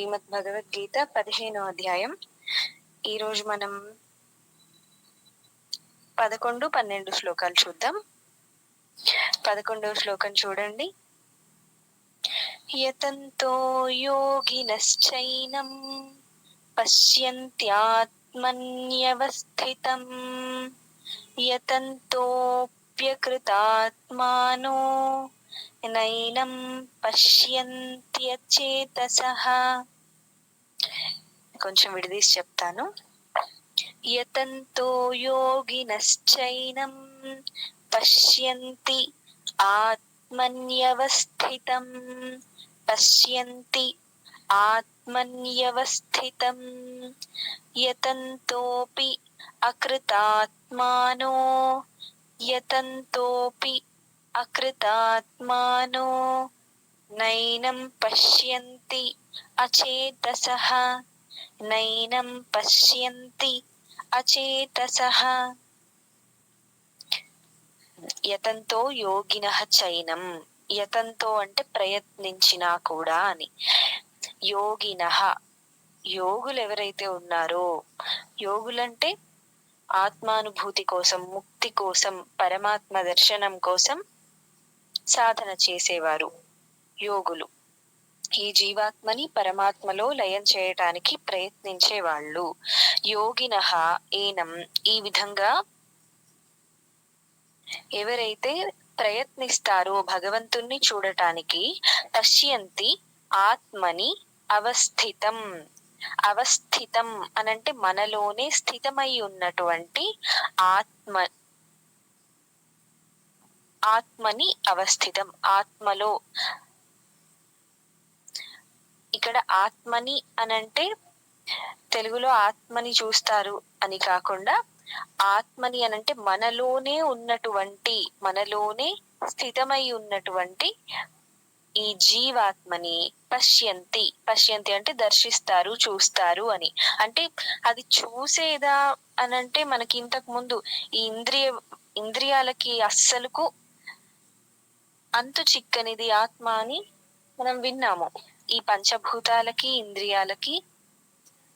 శ్రీమద్ భగవద్గీత పదిహేనో అధ్యాయం. ఈరోజు మనం పదకొండు పన్నెండు శ్లోకాలు చూద్దాం. పదకొండవ శ్లోకం చూడండి. యతంతో యోగినశ్చైనం పశ్యంత్యాత్మన్యవస్థితం. యతంతోప్యకృతాత్మానో నైనం పశ్యంత్యచేతసః. కొంచెం విడదీసి చెప్తాను. యతంతో యోగినశ్చైనం పశ్యంతి ఆత్మన్యవస్థితం. పశ్యంతి ఆత్మన్యవస్థితం. యతంతోపి అకృతాత్మానో. యతంతోపి అకృతాత్మానో నైనం పశ్యంతి అచేతసః నైనం పశ్యంతి అచేతసః యతంతో యోగిన చైనం యతంతో అంటే ప్రయత్నించినా కూడా అని। యోగిన యోగులు ఎవరైతే ఉన్నారో యోగులంటే ఆత్మానుభూతి కోసం ముక్తి కోసం పరమాత్మ దర్శనం కోసం సాధన చేసేవారు యోగులు. ఈ జీవాత్మని పరమాత్మలో లయం చేయటానికి ప్రయత్నించే వాళ్ళు యోగిన ఏనం. ఈ విధంగా ఎవరైతే ప్రయత్నిస్తారో భగవంతుణ్ణి చూడటానికి పశ్యంతి ఆత్మని అవస్థితం. అవస్థితం అనంటే మనలోనే స్థితమై ఉన్నటువంటి ఆత్మ ఆత్మని అవస్థితం. ఆత్మలో ఇక్కడ ఆత్మని అనంటే తెలుగులో ఆత్మని చూస్తారు అని కాకుండా ఆత్మని అనంటే మనలోనే ఉన్నటువంటి మనలోనే స్థితమై ఉన్నటువంటి ఈ జీవాత్మని పశ్యంతి. పశ్యంతి అంటే దర్శిస్తారు చూస్తారు అని. అంటే అది చూసేదా అనంటే మనకి ఇంతకు ముందు ఈ ఇంద్రియ ఇంద్రియాలకి అస్సలుకు అంతు చిక్కనిది ఆత్మ అని మనం విన్నాము. ఈ పంచభూతాలకి ఇంద్రియాలకి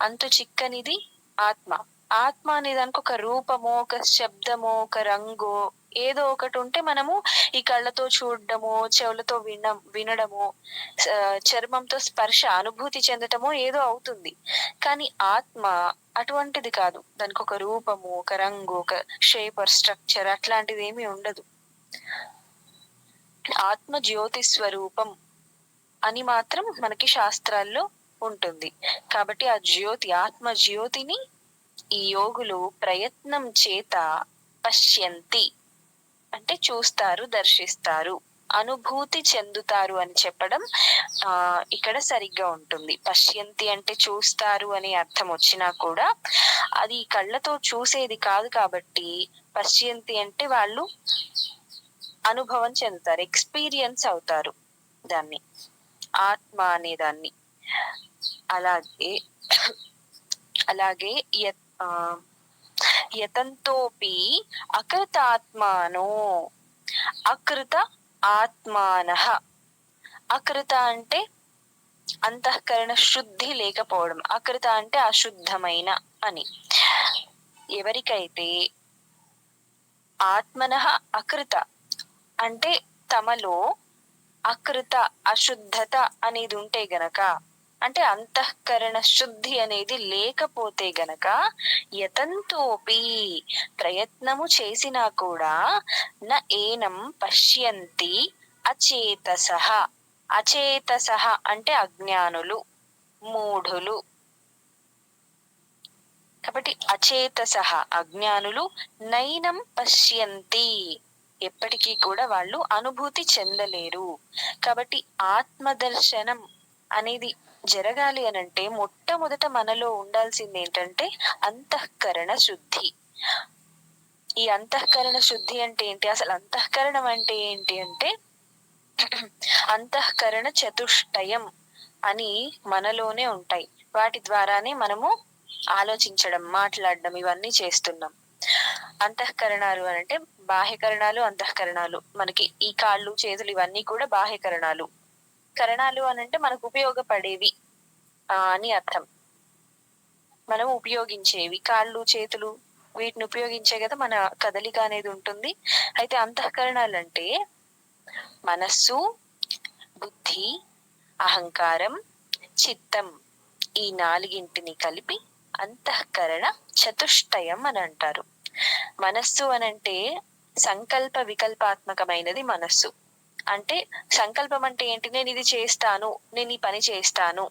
అంతు చిక్కనిది ఆత్మ. ఆత్మ అనే దానికి ఒక రూపమో ఒక శబ్దమో ఒక రంగు ఏదో ఒకటి ఉంటే మనము ఈ కళ్ళతో చూడడము చెవులతో విన వినడము చర్మంతో స్పర్శ అనుభూతి చెందటమో ఏదో అవుతుంది. కానీ ఆత్మ అటువంటిది కాదు. దానికి ఒక రూపము ఒక రంగు ఒక షేప్ ఆర్ స్ట్రక్చర్ అట్లాంటిది ఏమీ ఉండదు. ఆత్మ జ్యోతి స్వరూపం అని మాత్రం మనకి శాస్త్రాల్లో ఉంటుంది. కాబట్టి ఆ జ్యోతి ఆత్మ జ్యోతిని ఈ యోగులు ప్రయత్నం చేత పశ్యంతి. అంటే చూస్తారు దర్శిస్తారు అనుభూతి చెందుతారు అని చెప్పడం ఆ ఇక్కడ సరిగ్గా ఉంటుంది. పశ్యంతి అంటే చూస్తారు అనే అర్థం వచ్చినా కూడా అది కళ్ళతో చూసేది కాదు కాబట్టి పశ్యంతి అంటే వాళ్ళు అనుభవం చెందుతారు ఎక్స్పీరియన్స్ అవుతారు దాన్ని. ఆత్మ అనే దాన్ని. అలాగే అలాగే యతంతోపి అకృతాత్మానో అకృత ఆత్మాన. అకృత అంటే అంతఃకరణ శుద్ధి లేకపోవడం అకృత అంటే అశుద్ధమైన అని. ఎవరికైతే ఆత్మన అకృత అంటే తమలో అకృత అశుద్ధత అనేది ఉంటే గనక అంటే అంతఃకరణ శుద్ధి అనేది లేకపోతే గనక యతంతోపి ప్రయత్నము చేసినా కూడా న ఏనం పశ్యంతి అచేతస. అచేతస అంటే అజ్ఞానులు మూఢులు. కాబట్టి అచేతస అజ్ఞానులు నైనం పశ్యంతి. ఎప్పటికీ కూడా వాళ్ళు అనుభూతి చెందలేరు. కాబట్టి ఆత్మదర్శనం అనేది జరగాలి అనంటే మొట్టమొదట మనలో ఉండాల్సింది ఏంటంటే అంతఃకరణ శుద్ధి. ఈ అంతఃకరణ శుద్ధి అంటే ఏంటి? అసలు అంతఃకరణం అంటే ఏంటి అంటే అంతఃకరణ చతుష్టయం అని మనలోనే ఉంటాయి. వాటి ద్వారానే మనము ఆలోచించడం మాట్లాడడం ఇవన్నీ చేస్తున్నాం. అంతఃకరణాలు అని అంటే బాహ్యకరణాలు అంతఃకరణాలు. మనకి ఈ కాళ్ళు చేతులు ఇవన్నీ కూడా బాహ్యకరణాలు. కరణాలు అని అంటే మనకు ఉపయోగపడేవి అని అర్థం. మనం ఉపయోగించేవి. కాళ్ళు చేతులు వీటిని ఉపయోగించే కదా మన కదలిక అనేది ఉంటుంది. అయితే అంతఃకరణాలు అంటే మనస్సు బుద్ధి అహంకారం చిత్తం ఈ నాలుగింటిని కలిపి అంతఃకరణ చతుష్టయం అని అంటారు. మనస్సు అనంటే సంకల్ప వికల్పాత్మకమైనది మనస్సు. అంటే సంకల్పం అంటే ఏంటి? నేను ఇది చేస్తాను నేను ఈ పని చేస్తాను.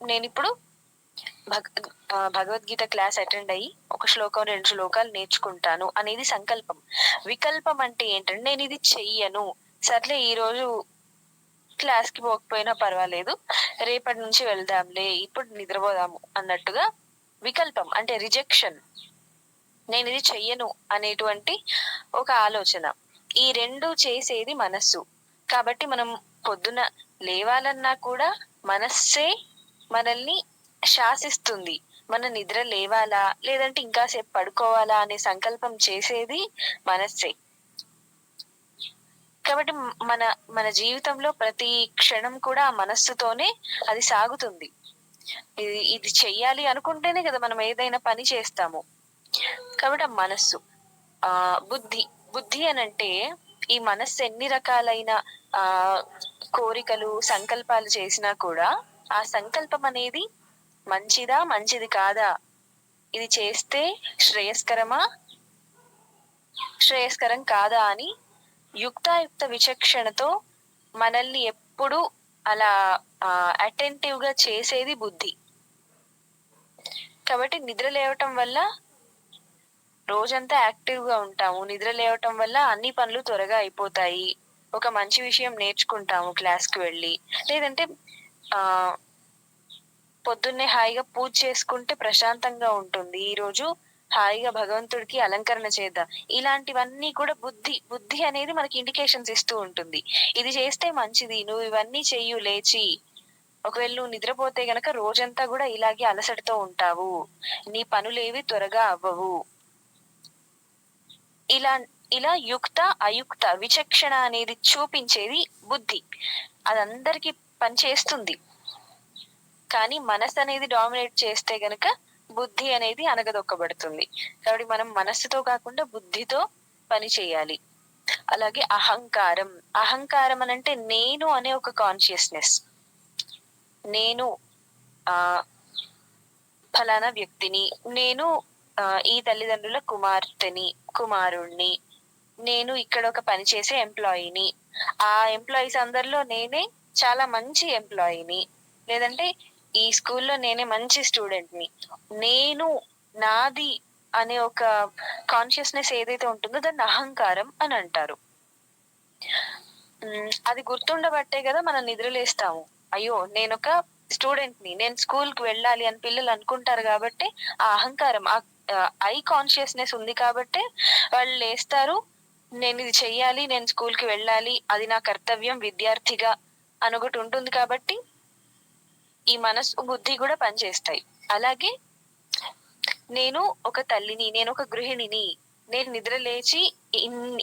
నేను ఇప్పుడు భగ భగవద్గీత క్లాస్ అటెండ్ అయ్యి ఒక శ్లోకం రెండు శ్లోకాలు నేర్చుకుంటాను అనేది సంకల్పం. వికల్పం అంటే ఏంటంటే నేను ఇది చెయ్యను. సర్లే ఈ రోజు క్లాస్కి పోకపోయినా పర్వాలేదు రేపటి నుంచి వెళ్దాంలే ఇప్పుడు నిద్రపోదాము అన్నట్టుగా వికల్పం అంటే రిజెక్షన్. నేను ఇది చెయ్యను అనేటువంటి ఒక ఆలోచన. ఈ రెండు చేసేది మనస్సు. కాబట్టి మనం పొద్దున లేవాలన్నా కూడా మనస్సే మనల్ని శాసిస్తుంది. మన నిద్ర లేవాలా? లేదంటే ఇంకాసేపు పడుకోవాలా అనే సంకల్పం చేసేది మనస్సే. కాబట్టి మన మన జీవితంలో ప్రతి క్షణం కూడా ఆ మనస్సుతోనే అది సాగుతుంది. ఇది ఇది చెయ్యాలి అనుకుంటేనే కదా మనం ఏదైనా పని చేస్తాము. కాబట్టి ఆ మనస్సు. ఆ బుద్ధి. బుద్ధి అని అంటే ఈ మనస్సు ఎన్ని రకాలైన ఆ కోరికలు సంకల్పాలు చేసినా కూడా ఆ సంకల్పం అనేది మంచిదా మంచిది కాదా? ఇది చేస్తే శ్రేయస్కరమా? శ్రేయస్కరం కాదా అని యుక్తాయుక్త విచక్షణతో మనల్ని ఎప్పుడు అలా అటెంటివ్గా చేసేది బుద్ధి. కాబట్టి నిద్ర లేవటం వల్ల రోజంతా యాక్టివ్గా ఉంటాము. నిద్ర లేవటం వల్ల అన్ని పనులు త్వరగా అయిపోతాయి. ఒక మంచి విషయం నేర్చుకుంటాము క్లాస్కి వెళ్ళి. లేదంటే ఆ పొద్దున్నే హాయిగా పూజ చేసుకుంటే ప్రశాంతంగా ఉంటుంది. ఈ రోజు హాయిగా భగవంతుడికి అలంకరణ చేద్దాం. ఇలాంటివన్నీ కూడా బుద్ధి బుద్ధి అనేది మనకి ఇండికేషన్స్ ఇస్తూ ఉంటుంది. ఇది చేస్తే మంచిది. నువ్వు ఇవన్నీ చెయ్యు లేచి. ఒకవేళ నువ్వు నిద్రపోతే గనక రోజంతా కూడా ఇలాగే అలసటతో ఉంటావు. నీ పనులేవి త్వరగా అవ్వవు. ఇలా ఇలా యుక్త అయుక్త విచక్షణ అనేది చూపించేది బుద్ధి. అదందరికి పనిచేస్తుంది. కానీ మనసు అనేది డామినేట్ చేస్తే గనక బుద్ధి అనేది అనగదొక్కబడుతుంది. కాబట్టి మనం మనస్సుతో కాకుండా బుద్ధితో పని చేయాలి. అలాగే అహంకారం. అహంకారం అని అంటే నేను అనే ఒక కాన్షియస్నెస్ నేను ఆ ఫలానా వ్యక్తిని. నేను ఈ తల్లిదండ్రుల కుమార్తెని కుమారుణ్ణి. నేను ఇక్కడ ఒక పని చేసే ఎంప్లాయీని. ఆ ఎంప్లాయీస్ అందరిలో నేనే చాలా మంచి ఎంప్లాయీని. లేదంటే ఈ స్కూల్లో నేనే మంచి స్టూడెంట్ని. నేను నాది అనే ఒక కాన్షియస్నెస్ ఏదైతే ఉంటుందో దాన్ని అహంకారం అని అంటారు. అది గుర్తుండబట్టే కదా మనం నిద్రలేస్తాము. అయ్యో నేను ఒక స్టూడెంట్ని నేను స్కూల్కి వెళ్ళాలి అని పిల్లలు అనుకుంటారు కాబట్టి ఆ అహంకారం ఆ ఐ కాన్షియస్నెస్ ఉంది కాబట్టి వాళ్ళు లేస్తారు. నేను ఇది చెయ్యాలి నేను స్కూల్కి వెళ్ళాలి అది నా కర్తవ్యం విద్యార్థిగా అని ఒకటి ఉంటుంది కాబట్టి ఈ మనసు బుద్ధి కూడా పనిచేస్తాయి. అలాగే నేను ఒక తల్లిని నేను ఒక గృహిణిని నేను నిద్ర లేచి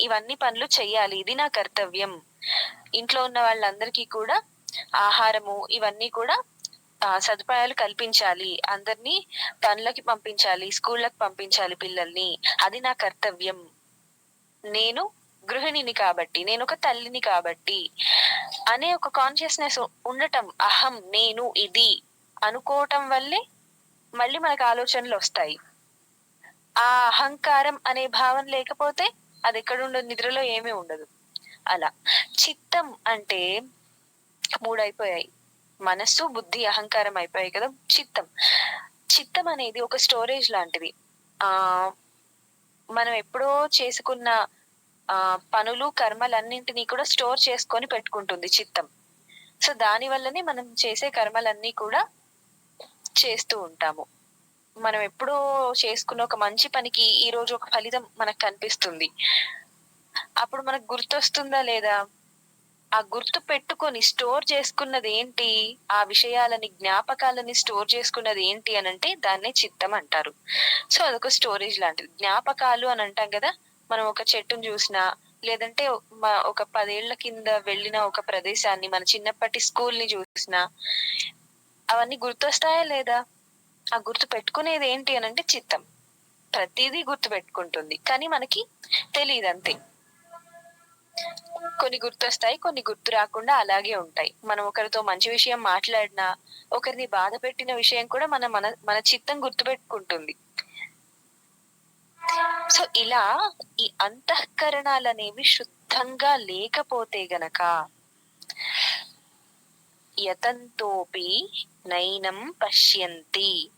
ఇవన్నీ పనులు చెయ్యాలి ఇది నా కర్తవ్యం. ఇంట్లో ఉన్న వాళ్ళందరికీ కూడా ఆహారము ఇవన్నీ కూడా సదుపాయాలు కల్పించాలి. అందరినీ పనులకి పంపించాలి స్కూళ్ళకి పంపించాలి పిల్లల్ని. అది నా కర్తవ్యం. నేను గృహిణిని కాబట్టి నేను ఒక తల్లిని కాబట్టి అనే ఒక కాన్షియస్నెస్ ఉండటం అహం నేను ఇది అనుకోవటం వల్లే మళ్ళీ మనకు ఆలోచనలు వస్తాయి. ఆ అహంకారం అనే భావన లేకపోతే అది ఎక్కడుండదు నిద్రలో ఏమీ ఉండదు. అలా. చిత్తం అంటే మూడైపోయాయి. మనస్సు బుద్ధి అహంకారం అయిపోయాయి కదా. చిత్తం. చిత్తం అనేది ఒక స్టోరేజ్ లాంటిది. ఆ మనం ఎప్పుడో చేసుకున్న ఆ పనులు కర్మలన్నింటినీ కూడా స్టోర్ చేసుకొని పెట్టుకుంటుంది చిత్తం. సో దాని వల్లనే మనం చేసే కర్మలన్నీ కూడా చేస్తూ ఉంటాము. మనం ఎప్పుడో చేసుకున్న ఒక మంచి పనికి ఈ రోజు ఒక ఫలితం మనకు కనిపిస్తుంది. అప్పుడు మనకు గుర్తొస్తుందా లేదా? ఆ గుర్తు పెట్టుకొని స్టోర్ చేసుకున్నది ఏంటి? ఆ విషయాలని జ్ఞాపకాలని స్టోర్ చేసుకున్నది ఏంటి అని అంటే దాన్నే చిత్తం అంటారు. సో అదొక స్టోరేజ్ లాంటిది. జ్ఞాపకాలు అని అంటాం కదా మనం ఒక చెట్టును చూసినా లేదంటే ఒక పదేళ్ళ కింద వెళ్ళిన ఒక ప్రదేశాన్ని మన చిన్నప్పటి స్కూల్ని చూసినా అవన్నీ గుర్తొస్తాయా లేదా? ఆ గుర్తు పెట్టుకునేది ఏంటి అని అంటే చిత్తం. ప్రతిదీ గుర్తు పెట్టుకుంటుంది. కానీ మనకి తెలియదు అంతే కొన్ని గుర్తొస్తాయి కొన్ని గుర్తు రాకుండా అలాగే ఉంటాయి. మనం ఒకరితో మంచి విషయం మాట్లాడినా ఒకరిని బాధ పెట్టిన విషయం కూడా మన మన మన చిత్తం గుర్తు పెట్టుకుంటుంది సో ఇలా ఈ అంతఃకరణాలు అనేవి శుద్ధంగా లేకపోతే గనక యతంతోపి నైనం పశ్యంతి.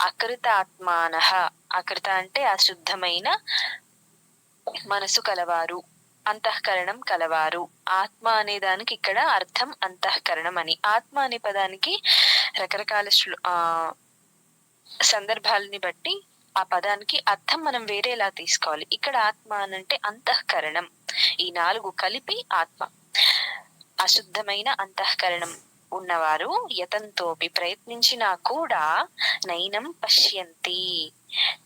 అకృతాత్మాన. అకృత అంటే అశుద్ధమైన మనసు కలవారు. అంతఃకరణం కలవారు. ఆత్మ అనే దానికి ఇక్కడ అర్థం అంతఃకరణం అని. ఆత్మ అనే పదానికి రకరకాల ఆ సందర్భాలని బట్టి ఆ పదానికి అర్థం మనం వేరేలా తీసుకోవాలి. ఇక్కడ ఆత్మ అనంటే అంతఃకరణం. ఈ నాలుగు కలిపి ఆత్మ. అశుద్ధమైన అంతఃకరణం. ఉన్నవారు యతంతోపి ప్రయత్నించినా కూడా నైనం పశ్యంతి.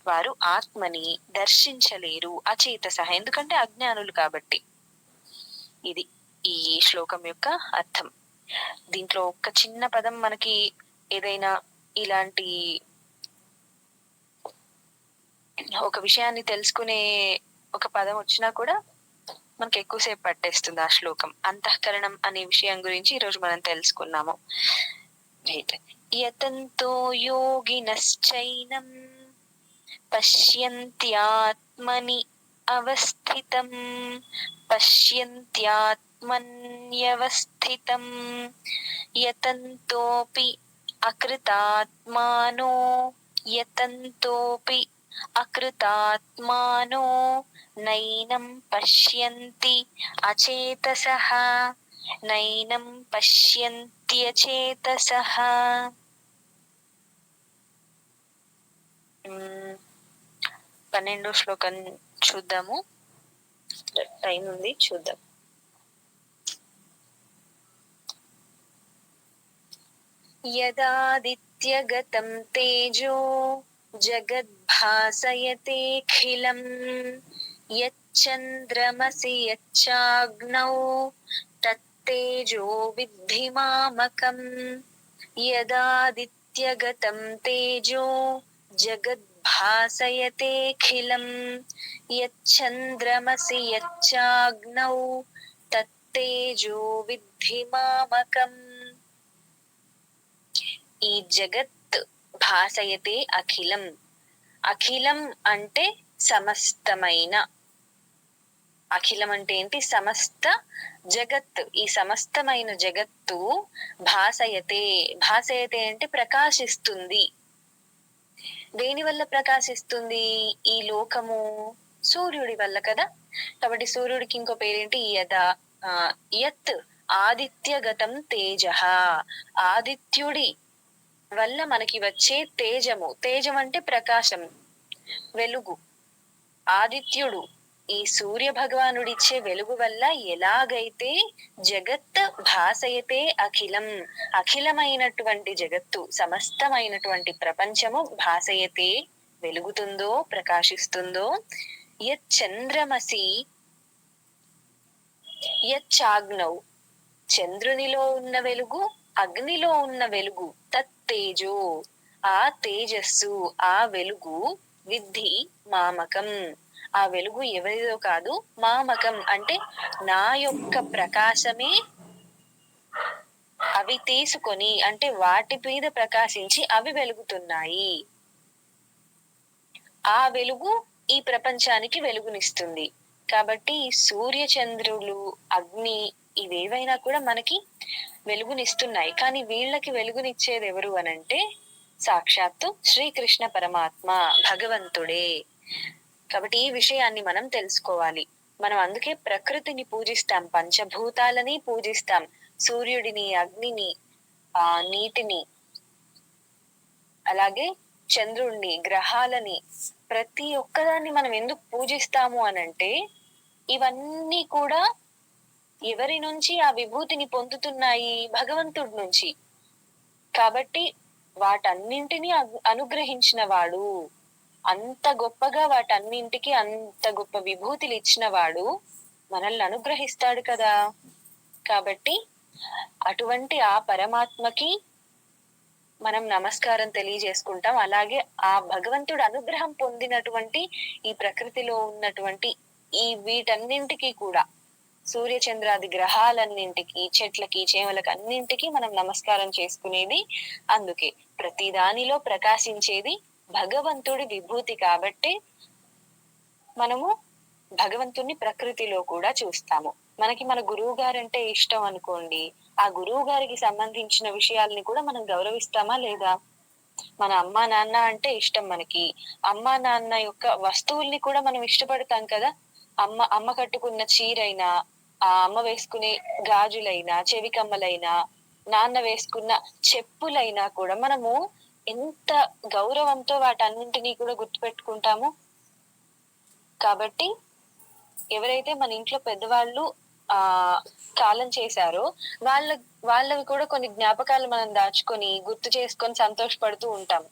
వారు ఆత్మని దర్శించలేరు అచేత సహా ఎందుకంటే అజ్ఞానులు కాబట్టి. ఇది ఈ శ్లోకం యొక్క అర్థం. దీంట్లో ఒక చిన్న పదం మనకి ఏదైనా ఇలాంటి ఒక విషయాన్ని తెలుసుకునే ఒక పదం వచ్చినా కూడా మనకి ఎక్కువసేపు పట్టేస్తుంది ఆ శ్లోకం. అంతఃకరణం అనే విషయం గురించి ఈరోజు మనం తెలుసుకున్నాము. Right. యతంతో యోగినశ్చైనం పశ్యంత్యాత్మని అవస్థితం. పశ్యంత్యాత్మన్యవస్థితం. యతంతోపి అకృతాత్మానో. యతంతోపి అకృతాత్మానో నైనం పశ్యంతి అచేతస నైనం పశ్యంత్యచేతసః మ్మ్. పన్నెండు శ్లోకం చూద్దాము. టైం ఉంది చూద్దాం. యదాదిత్యగతం తేజో జగద్ జగద్భాసయతేఖిలం యచ్చంద్రమసి యచ్చాగ్నౌ తత్తేజో విద్ధి మామకం యదాదిత్యగతం తేజో జగద్భాసయతేఖిలం యచ్చంద్రమసి యచ్చాగ్నౌ తత్తేజో విద్ధి మామకం ఈ జగత్ భాసయతే అఖిలం అఖిలం అంటే సమస్తమైన. అఖిలం అంటే ఏంటి? సమస్త జగత్. ఈ సమస్తమైన జగత్తు భాసయతే. భాసయతే అంటే ప్రకాశిస్తుంది. దేని వల్ల ప్రకాశిస్తుంది? ఈ లోకము సూర్యుడి వల్ల కదా? కాబట్టి సూర్యుడికి ఇంకో పేరేంటి? యద. ఆ, యత్. ఆదిత్యగతం తేజ. ఆదిత్యుడి వల్ల మనకి వచ్చే తేజము. తేజం అంటే ప్రకాశం వెలుగు. ఆదిత్యుడు ఈ సూర్య భగవానుడిచ్చే వెలుగు వల్ల ఎలాగైతే జగత్ భాసయతే అఖిలం అఖిలమైనటువంటి జగత్తు సమస్తమైనటువంటి ప్రపంచము భాసయతే వెలుగుతుందో ప్రకాశిస్తుందో యత్ చంద్రమసి యచ్చాగ్నౌ చంద్రునిలో ఉన్న వెలుగు అగ్నిలో ఉన్న వెలుగు తేజో ఆ తేజస్సు ఆ వెలుగు విద్ధి మామకం. ఆ వెలుగు ఎవరిదో కాదు మామకం. అంటే నా యొక్క ప్రకాశమే అవి తీసుకొని అంటే వాటి మీద ప్రకాశించి అవి వెలుగుతున్నాయి. ఆ వెలుగు ఈ ప్రపంచానికి వెలుగునిస్తుంది. కాబట్టి సూర్యచంద్రులు సూర్య చంద్రులు అగ్ని ఇవేవైనా కూడా మనకి వెలుగునిస్తున్నాయి. కానీ వీళ్ళకి వెలుగునిచ్చేది ఎవరు అనంటే సాక్షాత్తు శ్రీకృష్ణ పరమాత్మ భగవంతుడే. కాబట్టి ఈ విషయాన్ని మనం తెలుసుకోవాలి. మనం అందుకే ప్రకృతిని పూజిస్తాం పంచభూతాలని పూజిస్తాం. సూర్యుడిని అగ్నిని ఆ నీటిని అలాగే చంద్రుణ్ణి గ్రహాలని ప్రతి ఒక్కదాన్ని మనం ఎందుకు పూజిస్తాము అనంటే ఇవన్నీ కూడా ఎవరి నుంచి ఆ విభూతిని పొందుతున్నాయి భగవంతుడి నుంచి? కాబట్టి వాటన్నింటినీ అనుగ్రహించిన వాడు అంత గొప్పగా వాటన్నింటికి అంత గొప్ప విభూతిలు ఇచ్చిన వాడు మనల్ని అనుగ్రహిస్తాడు కదా. కాబట్టి అటువంటి ఆ పరమాత్మకి మనం నమస్కారం తెలియజేసుకుంటాం. అలాగే ఆ భగవంతుడు అనుగ్రహం పొందినటువంటి ఈ ప్రకృతిలో ఉన్నటువంటి ఈ వీటన్నింటికి కూడా సూర్యచంద్రాది గ్రహాలన్నింటికి చెట్లకి చేమలకి అన్నింటికి మనం నమస్కారం చేసుకునేది అందుకే. ప్రతి దానిలో ప్రకాశించేది భగవంతుడి విభూతి కాబట్టి మనము భగవంతుణ్ణి ప్రకృతిలో కూడా చూస్తాము. మనకి మన గురువు గారంటే ఇష్టం అనుకోండి ఆ గురువు గారికి సంబంధించిన విషయాల్ని కూడా మనం గౌరవిస్తామా లేదా? మన అమ్మా నాన్న అంటే ఇష్టం మనకి. అమ్మా నాన్న యొక్క వస్తువుల్ని కూడా మనం ఇష్టపడతాం కదా? అమ్మ అమ్మ కట్టుకున్న చీరైనా ఆ అమ్మ వేసుకునే గాజులైనా చెవికమ్మలైనా నాన్న వేసుకున్న చెప్పులైనా కూడా మనము ఎంత గౌరవంతో వాటన్నింటినీ కూడా గుర్తుపెట్టుకుంటాము. కాబట్టి ఎవరైతే మన ఇంట్లో పెద్దవాళ్ళు ఆ కాలం చేశారో వాళ్ళ వాళ్ళవి కూడా కొన్ని జ్ఞాపకాలు మనం దాచుకొని గుర్తు చేసుకొని సంతోషపడుతూ ఉంటాం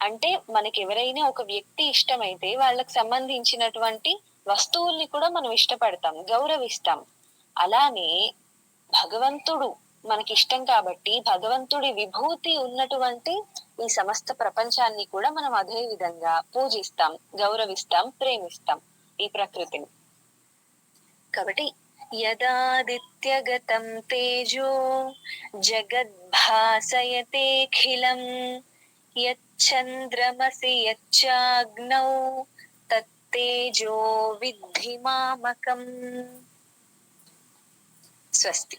అంటే మనకి ఎవరైనా ఒక వ్యక్తి ఇష్టమైతే వాళ్ళకి సంబంధించినటువంటి వస్తువుల్ని కూడా మనం ఇష్టపడతాం గౌరవిస్తాం. అలానే భగవంతుడు మనకి ఇష్టం కాబట్టి భగవంతుడి విభూతి ఉన్నటువంటి ఈ సమస్త ప్రపంచాన్ని కూడా మనం అదే విధంగా పూజిస్తాం గౌరవిస్తాం ప్రేమిస్తాం ఈ ప్రకృతిని. కాబట్టి యదాదిత్యగతం తేజో జగద్భాసయతేఖిలం యచ్చంద్రమసి యచ్చాగ్నౌ తేజో విద్ధి మామకం. స్వస్తి.